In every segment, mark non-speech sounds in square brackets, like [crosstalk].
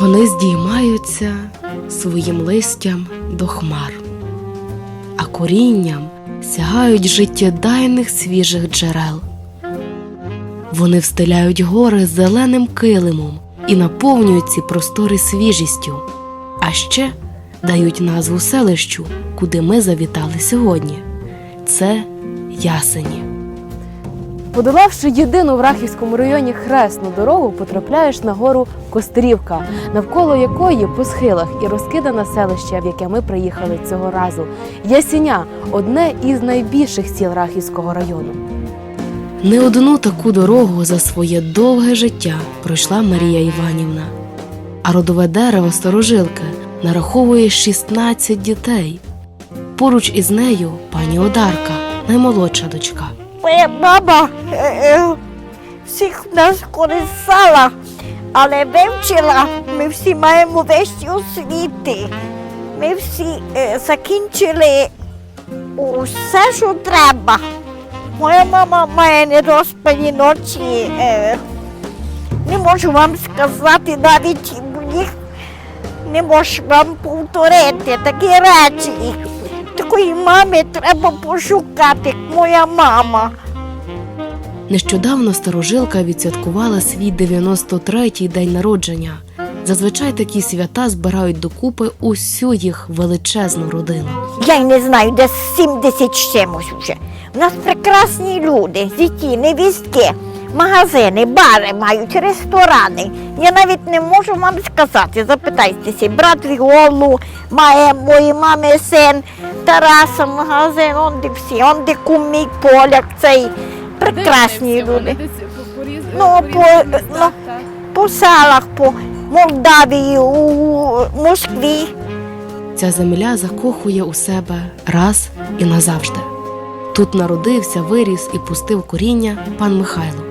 Вони здіймаються своїм листям до хмар, а корінням сягають життєдайних свіжих джерел. Вони встиляють гори зеленим килимом і наповнюють ці простори свіжістю, а ще дають назву селищу, куди ми завітали сьогодні. Це ясені. Подолавши єдину в Рахівському районі хресну дорогу, потрапляєш на гору Кострівка, навколо якої по схилах і розкидане селище, в яке ми приїхали цього разу. Ясіня одне із найбільших сіл Рахівського району. Не одну таку дорогу за своє довге життя пройшла Марія Іванівна, а родове дерево сторожилки нараховує 16 дітей. Поруч із нею пані Одарка, наймолодша дочка. Моя мама е, е, всіх нас користала, але вивчила, ми всі маємо вищі освіти. Ми всі е, закінчили усе, що треба. Моя мама має недоспані ночі. Не можу вам сказати навіть їх не можу вам повторити такі речі. Такої мами треба пошукати, як моя мама. Нещодавно старожилка відсвяткувала свій 93-й день народження. Зазвичай такі свята збирають докупи усю їх величезну родину. Я й не знаю, де 70 чимось вже. У нас прекрасні люди, зіті, невістки, магазини, бари мають, ресторани. Я навіть не можу вам сказати. Запитайтеся, брат Віолу має моєї мами син Тараса, магазин, он де всі, он де кум поляк, цей прекрасні люди. Ну, по, ну, по селах, по Молдавії, у Москві. Ця земля закохує у себе раз і назавжди. Тут народився, виріс і пустив коріння пан Михайло,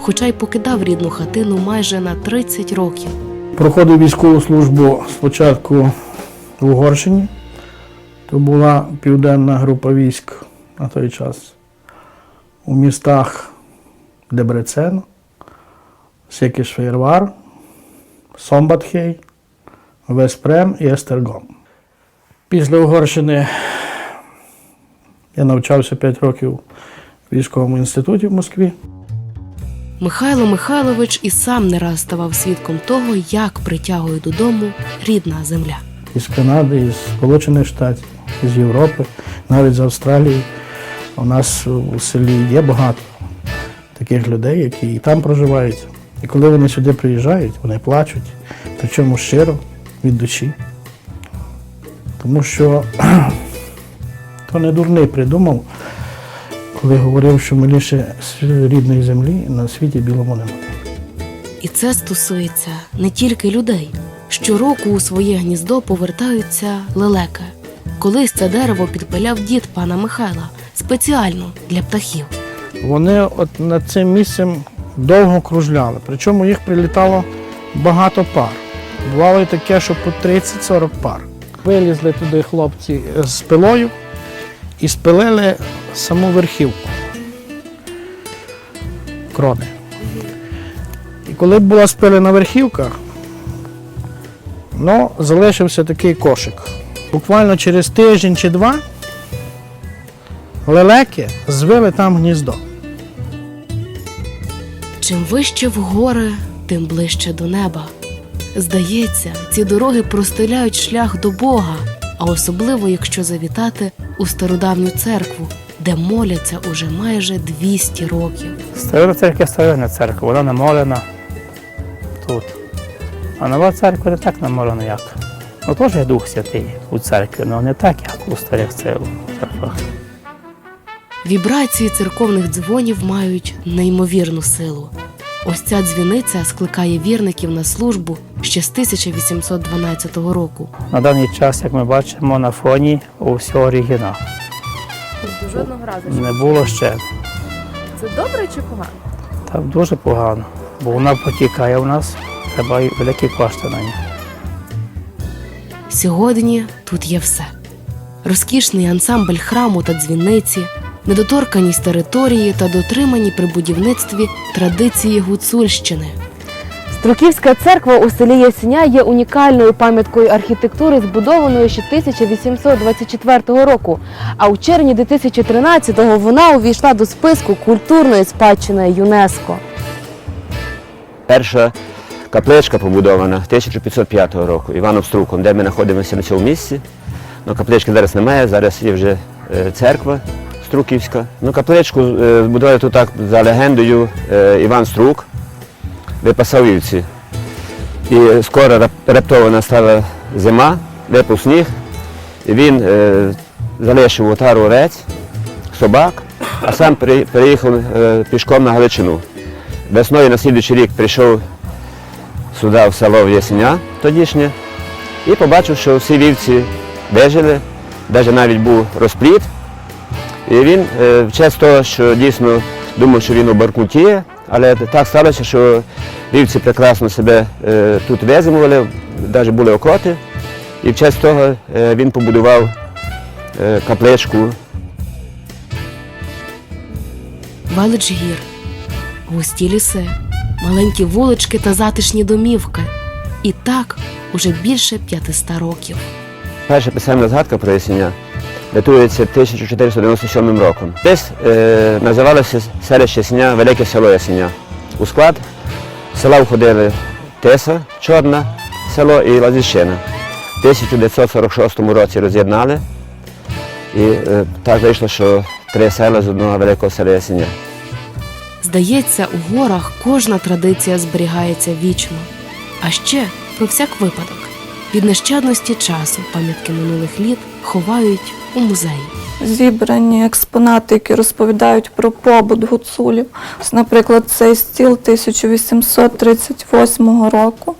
хоча й покидав рідну хатину майже на 30 років. Проходив військову службу спочатку в Угорщині. То була південна група військ на той час у містах Дебрецен, Секішфейрвар, Сомбатхей, Веспрем і Естергом. Після Угорщини я навчався 5 років в військовому інституті в Москві. Михайло Михайлович і сам не раз ставав свідком того, як притягує додому рідна земля. із Канади, із Сполучених Штатів, із Європи, навіть з Австралії. У нас у селі є багато таких людей, які і там проживають. І коли вони сюди приїжджають, вони плачуть, причому щиро, від душі. Тому що [clears throat] то не дурний придумав, коли говорив, що миліше рідної землі на світі білому немає. І це стосується не тільки людей. Щороку у своє гніздо повертаються лелеки. Колись це дерево підпиляв дід пана Михайла спеціально для птахів. Вони от над цим місцем довго кружляли. Причому їх прилітало багато пар. Бувало і таке, що по 30-40 пар. Вилізли туди хлопці з пилою і спилили саму верхівку крони. І коли була спилена верхівка, ну, залишився такий кошик. Буквально через тиждень чи два лелеки звили там гніздо. Чим вище в гори, тим ближче до неба. Здається, ці дороги простеляють шлях до Бога, а особливо якщо завітати у стародавню церкву, де моляться уже майже 200 років. Старина церква старина церква, вона намолена тут. А нова церква не так намолена, як. Ну теж є Дух Святий у церкві, але не так, як у старих церквах. Вібрації церковних дзвонів мають неймовірну силу. Ось ця дзвіниця скликає вірників на службу ще з 1812 року. На даний час, як ми бачимо, на фоні усе оригінал. До жодного разу. Не було ще. Це добре чи погано? Так дуже погано, бо вона потікає у нас, треба й великі кошти на ній. Сьогодні тут є все: розкішний ансамбль храму та дзвіниці, недоторканість території та дотримані при будівництві традиції гуцульщини. Струківська церква у селі Ясеня є унікальною пам'яткою архітектури, збудованою ще 1824 року. А у червні 2013-го вона увійшла до списку культурної спадщини ЮНЕСКО. Перша капличка побудована 1505 року Іваном Струком, де ми знаходимося на цьому місці. Ну, каплички зараз немає, зараз є вже е, церква Струківська. Ну, капличку е, збудували тут так за легендою е, Іван Струк, випасав вівці. І скоро рап- раптово настала зима, випав сніг, і він е, залишив отару рець, собак, а сам пере- переїхав пішком на Галичину. Весною на слідуючий рік прийшов сюди в село Ясеня тодішнє і побачив, що всі вівці вижили, навіть навіть був розпліт. І він е, в честь того, що дійсно думав, що він у Баркуті, але так сталося, що вівці прекрасно себе е, тут визимували, навіть були окоти. І в честь того е, він побудував е, капличку Велич гір, густі ліси, маленькі вулички та затишні домівки. І так уже більше 500 років. Перша писемна згадка про Ясеня датується 1497 роком. Десь е, називалося селище Ясеня Велике село Ясеня. У склад села входили Теса, Чорна, село і Лазіщина. В 1946 році роз'єднали і е, так вийшло, що три села з одного великого села Ясеня. Здається, у горах кожна традиція зберігається вічно. А ще про всяк випадок. Від нещадності часу пам'ятки минулих літ ховають у музеї. зібрані експонати, які розповідають про побут гуцулів. Ось, Наприклад, цей стіл 1838 року.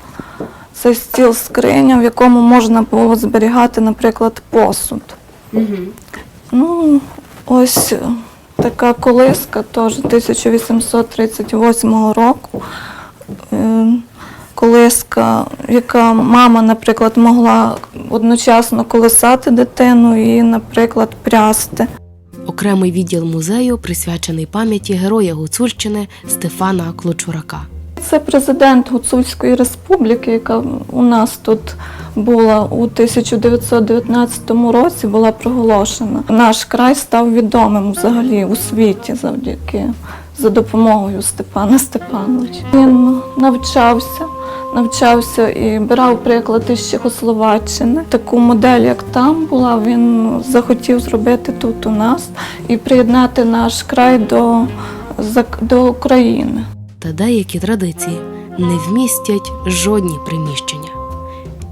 Це стіл скриня, в якому можна було зберігати, наприклад, посуд. Ну, ось е, така колиска теж 1838 року. Колиска, яка мама, наприклад, могла одночасно колисати дитину і, наприклад, прясти. Окремий відділ музею присвячений пам'яті героя Гуцульщини Стефана Клочурака. Це президент Гуцульської республіки, яка у нас тут була у 1919 році, була проголошена. Наш край став відомим взагалі у світі завдяки за допомогою Степана Степановича. Він навчався. Навчався і брав приклад із Чехословаччини. Таку модель, як там була, він захотів зробити тут у нас і приєднати наш край до, до України. Та деякі традиції не вмістять жодні приміщення.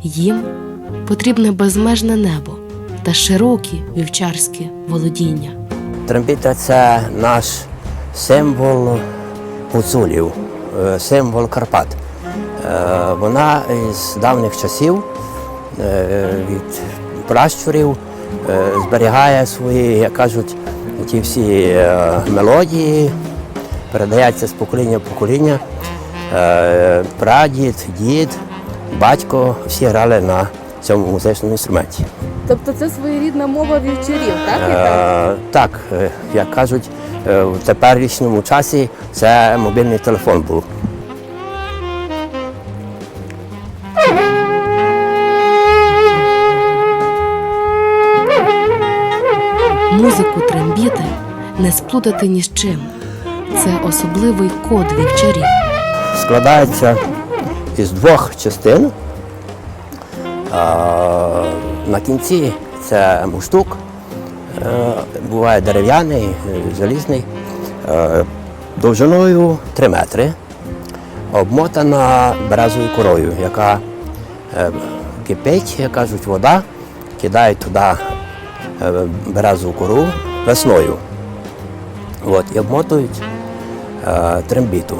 Їм потрібне безмежне небо та широкі вівчарські володіння. Трембіта це наш символ гуцулів, е, символ Карпат. Е, Вона із давніх часів е, від пращурів е, зберігає свої, як кажуть, ті всі мелодії, передається з покоління в покоління. Прадід, дід, батько всі грали на цьому музичному інструменті. Тобто це своєрідна мова вівчарів, Е, так, е, як кажуть, в теперішньому часі це мобільний телефон був. Не сплутати ні з чим. Це особливий код вівчарів. Складається із двох частин. На кінці це муштук, е, буває дерев'яний, е, залізний, е, довжиною 3 метри, обмотана березовою корою, яка кипить, як кажуть, вода, кидають туди березову кору весною. От, і обмотують е, трембіту.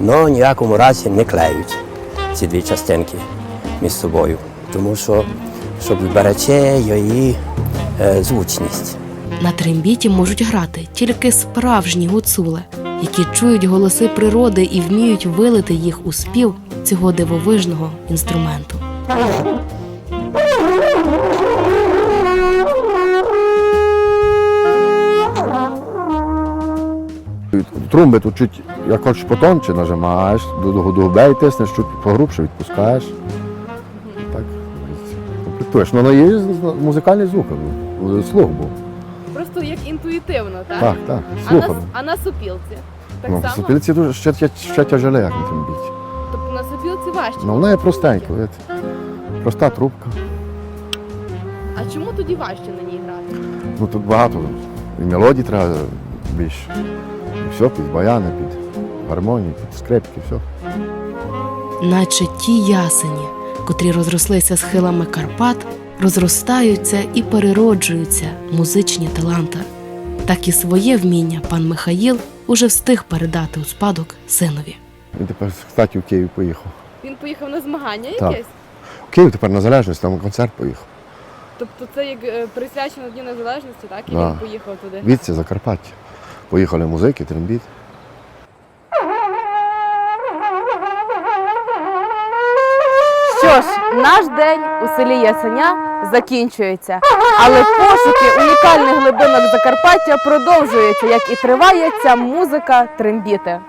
Ну ніякому разі не клеють ці дві частинки між собою, тому що щоб зберегти її е, звучність. На трембіті можуть грати тільки справжні гуцули, які чують голоси природи і вміють вилити їх у спів цього дивовижного інструменту. Трумби тут чуть, як хочеш потонче нажимаєш, до, губей тиснеш, чуть погрубше відпускаєш. Так, комплектуєш. Ну, ну є музикальний звук, ну, слух був. Просто як інтуїтивно, так? Так, так, А на, а на сопілці? Так Ну, само? сопілці дуже ще, ще, ще тяжеле, як на трембіті. Тобто на сопілці важче? Ну, вона є простенька, видите. Проста трубка. А чому тоді важче на ній грати? Ну тут багато. І мелодій треба більше. Все, під баяни, під гармонії, під скрипки, все. наче ті ясені, котрі розрослися схилами Карпат, розростаються і перероджуються музичні таланти. Так і своє вміння пан Михаїл уже встиг передати у спадок синові. Він тепер, кстати, в Київ поїхав. Він поїхав на змагання Так. якесь? В Київ тепер на залежність, там концерт поїхав. Тобто це як е, присвячено Дню Незалежності, так? І Да. він поїхав туди. Відці Закарпаття. Поїхали музики, трембіт. Що ж, наш день у селі Ясеня закінчується, але пошуки унікальних глибинок Закарпаття продовжуються, як і триває ця музика трембіти.